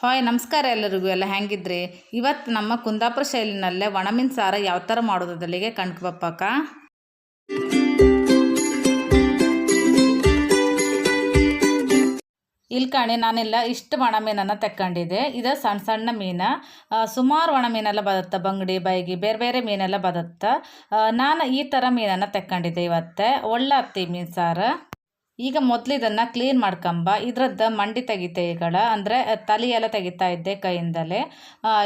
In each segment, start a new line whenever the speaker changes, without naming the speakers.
Hi, ನಮಸ್ಕಾರ ಎಲ್ಲರಿಗೂ. ಎಲ್ಲ ಹೆಂಗಿದ್ರಿ? ಇವತ್ತು ನಮ್ಮ ಕುಂದಾಪುರ ಶೈಲಿನಲ್ಲೇ ಒಣಮಿನ ಸಾರ ಯಾವ ಥರ ಮಾಡೋದಲ್ಲಿಗೆ ಕಣ್ಕಬಪ್ಪಕ್ಕ ಇಲ್ಲಿ ಕಾಣಿ, ನಾನೆಲ್ಲ ಇಷ್ಟು ಒಣ ಮೀನನ್ನು ತಕ್ಕೊಂಡಿದ್ದೆ. ಇದು ಸಣ್ಣ ಸಣ್ಣ ಮೀನು. ಸುಮಾರು ಒಣ ಮೀನೆಲ್ಲ ಬದತ್ತ ಬಂಗಡಿ, ಬೈಗಿ, ಬೇರೆ ಬೇರೆ ಮೀನೆಲ್ಲ ಬದತ್ತ ನಾನು ಈ ಥರ ಮೀನನ್ನು ತಕ್ಕೊಂಡಿದ್ದೆ ಇವತ್ತೆ. ಒಳ್ಳೆ ಹತ್ತಿ ಮೀನು ಸಾರು. ಈಗ ಮೊದಲು ಇದನ್ನು ಕ್ಲೀನ್ ಮಾಡ್ಕೊಂಬ. ಇದ್ರದ್ದು ಮಂಡಿ ತೆಗಿತೇಗಳ ಅಂದರೆ ತಲೆಯೆಲ್ಲ ತೆಗಿತಾ ಇದ್ದೆ ಕೈಯಿಂದಲೇ.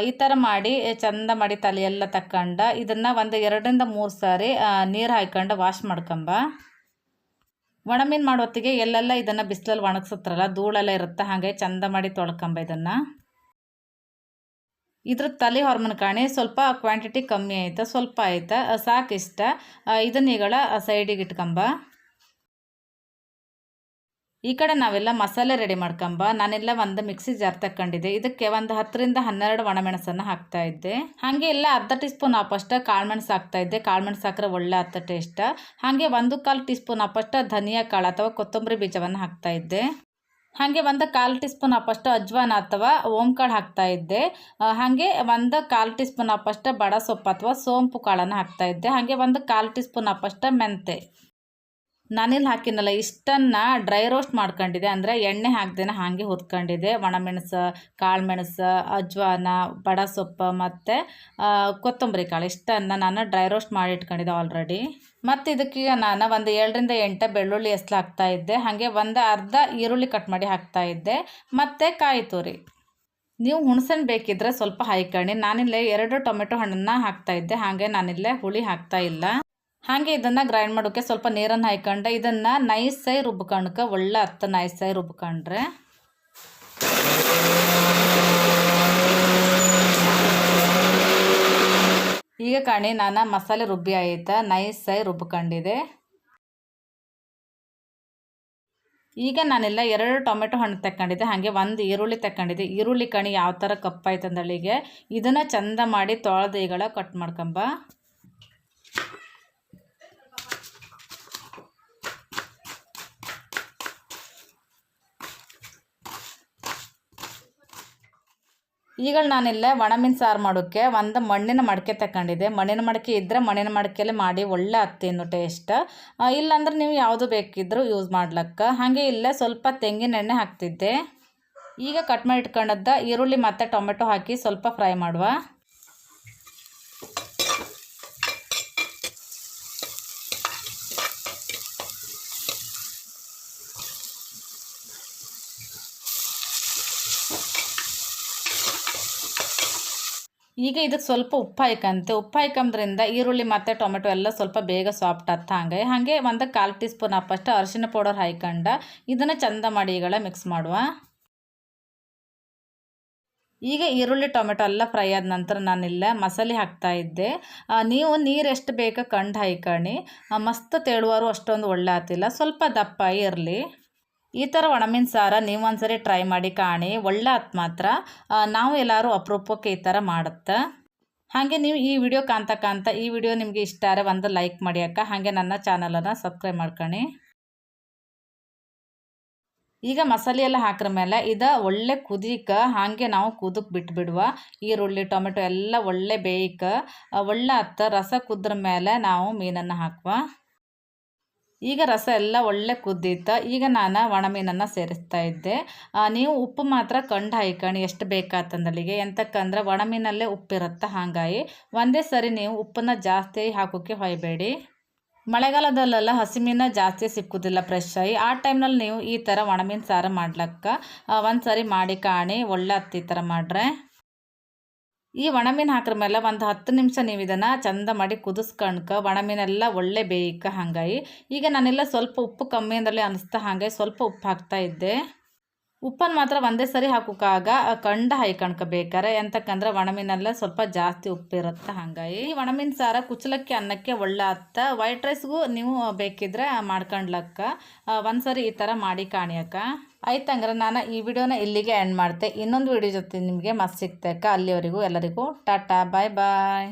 ಈ ಥರ ಮಾಡಿ ಚಂದ ಮಾಡಿ ತಲೆಯೆಲ್ಲ ತಕ್ಕಂಡು, ಇದನ್ನು ಒಂದು ಎರಡರಿಂದ ಮೂರು ಸಾರಿ ನೀರು ಹಾಕ್ಕೊಂಡು ವಾಶ್ ಮಾಡ್ಕೊಂಬ. ಒಣಮೀನು ಮಾಡೋತ್ತಿಗೆ ಎಲ್ಲೆಲ್ಲ ಇದನ್ನು ಬಿಸಿಲಲ್ಲಿ ಒಣಗಿಸುತ್ತಾರಲ್ಲ, ಧೂಳೆಲ್ಲ ಇರುತ್ತೆ, ಹಾಗೆ ಚಂದ ಮಾಡಿ ತೊಳ್ಕೊಂಬ ಇದನ್ನು. ಇದ್ರ ತಲೆ ಹೊರಮನ್ ಕಾಣಿ ಸ್ವಲ್ಪ ಕ್ವಾಂಟಿಟಿ ಕಮ್ಮಿ ಆಯ್ತು, ಸ್ವಲ್ಪ ಆಯ್ತು ಸಾಕಿಷ್ಟ. ಇದನ್ನೀಗಳ ಸೈಡಿಗೆ ಇಟ್ಕೊಂಬ. ಈ ಕಡೆ ನಾವೆಲ್ಲ ಮಸಾಲೆ ರೆಡಿ ಮಾಡ್ಕೊಂಬ, ನಾನೆಲ್ಲ ಒಂದು ಮಿಕ್ಸಿ ಜಾರ್ ತಗೊಂಡಿದ್ದೆ ಇದಕ್ಕೆ ಒಂದು ಹತ್ತರಿಂದ ಹನ್ನೆರಡು ಒಣಮೆಣಸನ್ನು ಹಾಕ್ತಾ ಇದ್ದೆ. ಹಾಗೆ ಎಲ್ಲ ಅರ್ಧ ಟೀ ಸ್ಪೂನ್ ಕಾಳುಮೆಣಸು ಹಾಕ್ತಾ ಇದ್ದೆ. ಕಾಳುಮೆಣಸು ಹಾಕ್ರೆ ಒಳ್ಳೆ ಹತ್ತ ಟೇಸ್ಟ್ ಹಾಗೆ ಒಂದು ಕಾಲು ಟೀ ಸ್ಪೂನ್ ಧನಿಯಾ ಕಾಳು ಅಥವಾ ಕೊತ್ತಂಬರಿ ಬೀಜವನ್ನು ಹಾಕ್ತಾ ಇದ್ದೆ. ಹಾಗೆ ಒಂದು ಕಾಲು ಟೀ ಸ್ಪೂನ್ ಅಪ್ಪಷ್ಟು ಅಜ್ವಾನ ಅಥವಾ ಓಂ ಕಾಳು ಹಾಕ್ತಾ ಇದ್ದೆ. ಹಾಗೆ ಒಂದು ಕಾಲು ಟೀ ಸ್ಪೂನ್ ಬಡ ಸೊಪ್ಪು ಅಥವಾ ಸೋಂಪು ಕಾಳನ್ನು ಹಾಕ್ತಾ ಇದ್ದೆ. ಹಾಗೆ ಒಂದು ಕಾಲು ಟೀ ಸ್ಪೂನ್ ಆಪಷ್ಟು ಮೆಂತೆ ನಾನಿಲ್ಲಿ ಹಾಕಿನಲ್ಲ ಇಷ್ಟನ್ನು ಡ್ರೈ ರೋಸ್ಟ್ ಮಾಡ್ಕೊಂಡಿದ್ದೆ. ಅಂದರೆ ಎಣ್ಣೆ ಹಾಕ್ದೇನೆ ಹಾಗೆ ಹೊತ್ಕೊಂಡಿದ್ದೆ. ಒಣಮೆಣಸು ಕಾಳು ಮೆಣಸು ಅಜ್ವಾನ ಬಡ ಸೊಪ್ಪು ಮತ್ತು ಕೊತ್ತಂಬರಿ ಕಾಳು. ಇಷ್ಟನ್ನು ನಾನು ಡ್ರೈ ರೋಸ್ಟ್ ಮಾಡಿ ಇಟ್ಕೊಂಡಿದ್ದೆ ಆಲ್ರೆಡಿ ಮತ್ತು ಇದಕ್ಕೀಗ ನಾನು ಒಂದು ಏಳರಿಂದ ಎಂಟು ಬೆಳ್ಳುಳ್ಳಿ ಎಸ್ಲು ಇದ್ದೆ. ಹಾಗೆ ಒಂದು ಅರ್ಧ ಈರುಳ್ಳಿ ಕಟ್ ಮಾಡಿ ಹಾಕ್ತಾ ಇದ್ದೆ. ಮತ್ತು ಕಾಯಿ ತುರಿ. ನೀವು ಹುಣಸನ್ ಬೇಕಿದ್ರೆ ಸ್ವಲ್ಪ ಹಾಯ್ಕೊಂಡು ನಾನಿಲ್ಲೇ ಎರಡು ಟೊಮೆಟೊ ಹಣ್ಣನ್ನು ಇದ್ದೆ. ಹಾಗೆ ನಾನಿಲ್ಲೇ ಹುಳಿ ಹಾಕ್ತಾ ಇಲ್ಲ. ಹಾಗೆ ಇದನ್ನು ಗ್ರೈಂಡ್ ಮಾಡೋಕ್ಕೆ ಸ್ವಲ್ಪ ನೀರನ್ನು ಹಾಯ್ಕೊಂಡೆ. ಇದನ್ನು ನೈಸಾಗಿ ರುಬ್ಕೊಂಡ್ಕೆ, ಒಳ್ಳೆ ಹತ್ತು ನೈಸಾಗಿ ರುಬ್ಕೊಂಡ್ರೆ. ಈಗ ಕಾಣಿ, ನಾನು ಮಸಾಲೆ ರುಬ್ಬಿ ಆಯ್ತಾ? ನೈಸಾಗಿ ರುಬ್ಕೊಂಡಿದೆ. ಈಗ ನಾನೆಲ್ಲ ಎರಡು ಟೊಮೆಟೊ ಹಣ್ಣು ತಗೊಂಡಿದ್ದೆ ಹಾಗೆ ಒಂದು ಈರುಳ್ಳಿ ತಗೊಂಡಿದ್ದೆ ಈರುಳ್ಳಿ ಕಣಿ, ಯಾವ ಥರ ಕಪ್ಪಾಯ್ತಂದಳಿಗೆ ಇದನ್ನು ಚಂದ ಮಾಡಿ ತೊಳೆದು ಈಗಳ ಕಟ್ ಮಾಡ್ಕೊಂಬ ಈಗ ನಾನಿಲ್ಲ ಒಣಮೀನು ಸಾರು ಮಾಡೋಕ್ಕೆ ಒಂದು ಮಣ್ಣಿನ ಮಡಕೆ ತಗೊಂಡಿದ್ದೆ ಮಣ್ಣಿನ ಮಡಕೆ ಇದ್ದರೆ ಮಣ್ಣಿನ ಮಡಕೆಯಲ್ಲಿ ಮಾಡಿ ಒಳ್ಳೆ ಹತ್ತಿನ್ನು ಟೇಸ್ಟ್. ಇಲ್ಲಾಂದ್ರೆ ನೀವು ಯಾವುದು ಬೇಕಿದ್ದರೂ ಯೂಸ್ ಮಾಡ್ಲಕ್ಕ. ಹಾಗೆ ಇಲ್ಲೇ ಸ್ವಲ್ಪ ತೆಂಗಿನ ಎಣ್ಣೆ ಹಾಕ್ತಿದ್ದೆ. ಈಗ ಕಟ್ ಮಾಡಿ ಇಟ್ಕೊಂಡದ್ದ ಈರುಳ್ಳಿ ಮತ್ತು ಟೊಮೆಟೊ ಹಾಕಿ ಸ್ವಲ್ಪ ಫ್ರೈ ಮಾಡುವ. ಈಗ ಇದಕ್ಕೆ ಸ್ವಲ್ಪ ಉಪ್ಪು ಹಾಕಂತೆ ಉಪ್ಪು ಹಾಕಂದ್ರಿಂದ ಈರುಳ್ಳಿ ಮತ್ತು ಟೊಮೆಟೊ ಎಲ್ಲ ಸ್ವಲ್ಪ ಬೇಗ ಸಾಫ್ಟ್ ಆತ ಹಂಗೆ. ಹಾಗೆ ಒಂದು ಕಾಲು ಟೀ ಸ್ಪೂನ್ ಅಪ್ಪಷ್ಟು ಅರಿಶಿನ ಪೌಡರ್ ಹಾಯ್ಕಂಡ ಇದನ್ನು ಚಂದ ಮಾಡಿ ಈಗಳ ಮಿಕ್ಸ್ ಮಾಡುವ. ಈಗ ಈರುಳ್ಳಿ ಟೊಮೆಟೊ ಎಲ್ಲ ಫ್ರೈ ಆದ ನಂತರ ನಾನಿಲ್ಲ ಮಸಾಲೆ ಹಾಕ್ತಾ ಇದ್ದೆ. ನೀವು ನೀರು ಎಷ್ಟು ಬೇಕೋ ಕಂಡು ಹಾಯ್ಕಣಿ. ಮಸ್ತ್ ತೇಳುವರು ಅಷ್ಟೊಂದು ಒಳ್ಳೆ ಆತಿಲ್ಲ. ಸ್ವಲ್ಪ ದಪ್ಪ ಇರಲಿ. ಈ ಥರ ಒಣಮೀನು ಸಾರ ನೀವು ಒಂದ್ಸರಿ ಟ್ರೈ ಮಾಡಿ ಕಾಣಿ. ಒಳ್ಳೆ ಆತ್ ಮಾತ್ರ. ನಾವು ಎಲ್ಲರೂ ಅಪರೂಪಕ್ಕೆ ಈ ಥರ ಮಾಡುತ್ತೆ. ಹಾಗೆ ನೀವು ಈ ವಿಡಿಯೋ ಕಾಂತ ಈ ವಿಡಿಯೋ ನಿಮಗೆ ಇಷ್ಟ ಆದರೆ ಒಂದು ಲೈಕ್ ಮಾಡಿ ಅಕ್ಕ. ಹಾಗೆ ನನ್ನ ಚಾನಲನ್ನು ಸಬ್ಸ್ಕ್ರೈಬ್ ಮಾಡ್ಕೊಳ್ಳಿ ಈಗ ಮಸಾಲೆ ಎಲ್ಲ ಹಾಕಿದ ಮೇಲೆ ಇದು ಒಳ್ಳೆ ಕುದೀಕ, ಹಾಗೆ ನಾವು ಕುದಕ್ಕೆ ಬಿಟ್ಬಿಡುವ. ಈರುಳ್ಳಿ, ಟೊಮೆಟೊ ಎಲ್ಲ ಒಳ್ಳೆ ಬೇಯಿಕ ಒಳ್ಳೆ ಹತ್ತ ರಸ ಕುದ್ರ ಮೇಲೆ ನಾವು ಮೀನನ್ನು ಹಾಕುವ. ಈಗ ರಸ ಎಲ್ಲ ಒಳ್ಳೆ ಕುದ್ದಿತ್ತು ಈಗ ನಾನು ಒಣಮೀನನ್ನು ಸೇರಿಸ್ತಾ ಇದ್ದೆ. ನೀವು ಉಪ್ಪು ಮಾತ್ರ ಕಂಡು ಹಾಯ್ಕೊಂಡು ಎಷ್ಟು ಬೇಕಾತಂದಲ್ಲಿಗೆ ಎಂತಕ್ಕಂದ್ರೆ ಒಣಮೀನಲ್ಲೇ ಉಪ್ಪಿರುತ್ತೆ ಹಾಗಾಗಿ ಒಂದೇ ಸರಿ ನೀವು ಉಪ್ಪನ್ನು ಜಾಸ್ತಿ ಹಾಕೋಕ್ಕೆ ಹೊಯ್ಬೇಡಿ. ಮಳೆಗಾಲದಲ್ಲೆಲ್ಲ ಹಸಿಮೀನ ಜಾಸ್ತಿ ಸಿಕ್ಕುದಿಲ್ಲ ಫ್ರೆಶ್ ಆಗಿ. ಆ ಟೈಮ್ನಲ್ಲಿ ನೀವು ಈ ಥರ ಒಣಮೀನು ಸಾರು ಮಾಡ್ಲಕ್ಕ ಒಂದು ಸರಿ ಮಾಡಿ ಕಾಣಿ, ಒಳ್ಳೆ ಹತ್ತಿ ಥರ ಮಾಡ್ರೆ. ಈ ಒಣಮೀನು ಹಾಕಿದ ಮೇಲೆ ಒಂದು ಹತ್ತು ನಿಮಿಷ ನೀವು ಇದನ್ನು ಚಂದ ಮಾಡಿ ಕುದಿಸ್ಕಣ್ಕ, ಒಣಮೀನೆಲ್ಲ ಒಳ್ಳೆ ಬೇಯಕ್ಕೆ ಹಂಗಾಯಿ. ಈಗ ನಾನೆಲ್ಲ ಸ್ವಲ್ಪ ಉಪ್ಪು ಕಮ್ಮಿ ಅಂದಲ್ಲಿ ಅನಿಸ್ತಾ ಹಾಗೆ ಸ್ವಲ್ಪ ಉಪ್ಪು ಹಾಕ್ತಾ ಇದ್ದೆ. ಉಪ್ಪನ್ನು ಮಾತ್ರ ಒಂದೇ ಸರಿ ಹಾಕೋಕ್ಕಾಗ ಕಂಡ ಬೇಕಾರೆ, ಎಂತಕ್ಕಂದ್ರೆ ಒಣಮೀನೆಲ್ಲ ಸ್ವಲ್ಪ ಜಾಸ್ತಿ ಉಪ್ಪಿರುತ್ತೆ ಹಾಗಾಗಿ. ಒಣಮೀನು ಸಾರ ಕುಚ್ಚಲಕ್ಕಿ ಅನ್ನಕ್ಕೆ ಒಳ್ಳೆ ಹತ್ತ ವೈಟ್ ರೈಸ್ಗೂ ನೀವು ಬೇಕಿದ್ರೆ ಮಾಡ್ಕೊಂಡ್ಲಕ್ಕ. ಒಂದ್ಸರಿ ಈ ಥರ ಮಾಡಿ ಕಾಣಿಯಕ್ಕ. ಆಯ್ತಂಗ್ರೆ ನಾನು ಈ ವಿಡಿಯೋನ ಇಲ್ಲಿಗೆ ಎಂಡ್ ಮಾಡ್ತೆ. ಇನ್ನೊಂದು ವಿಡಿಯೋ ಜೊತೆ ನಿಮಗೆ ಮಸ್ತ್ ಸಿಗ್ತಕ್ಕ ಅಲ್ಲಿವರೆಗೂ ಎಲ್ಲರಿಗೂ ಟಾಟಾ ಬಾಯ್ ಬಾಯ್